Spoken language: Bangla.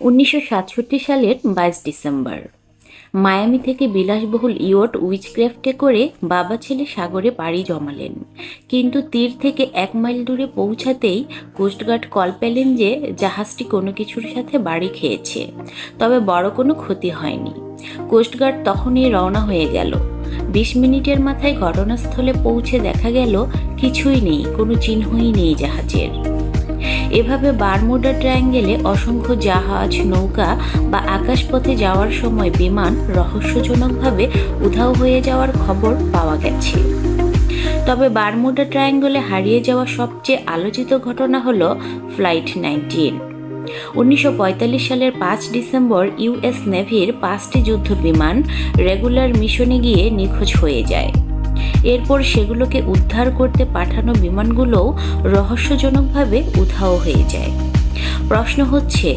উনিশশো সাতষট্টি সালের বাইশ ডিসেম্বর। মায়ামি থেকে বিলাসবহুল ইয়ট উইচক্রাফটে করে বাবা ছেলে সাগরে পাড়ি জমালেন। কিন্তু তীর থেকে এক মাইল দূরে পৌঁছাতেই কোস্টগার্ড কল পেলেন যে জাহাজটি কোনো কিছুর সাথে বাড়ি খেয়েছে। তবে বড় কোনো ক্ষতি হয়নি। কোস্টগার্ড তখনই রওনা হয়ে গেল। বিশ মিনিটের মাথায় ঘটনাস্থলে পৌঁছে দেখা গেল, কিছুই নেই, কোনো চিহ্নই নেই জাহাজের। এভাবে বারমুডা ট্রায়াঙ্গেলে অসংখ্য জাহাজ, নৌকা বা আকাশপথে যাওয়ার সময় বিমান রহস্যজনকভাবে উধাও হয়ে যাওয়ার খবর পাওয়া গেছে। তবে বারমুডা ট্রায়াঙ্গলে হারিয়ে যাওয়া সবচেয়ে আলোচিত ঘটনা হল ফ্লাইট নাইনটিন। উনিশশো পঁয়তাল্লিশ সালের পাঁচ ডিসেম্বর ইউএস নেভির পাঁচটি যুদ্ধ বিমান রেগুলার মিশনে গিয়ে নিখোঁজ হয়ে যায়। এরপর সেগুলোকে উদ্ধার করতে পাঠানো বিমানগুলোও রহস্যজনকভাবে উধাও হয়ে যায়। প্রশ্ন হচ্ছে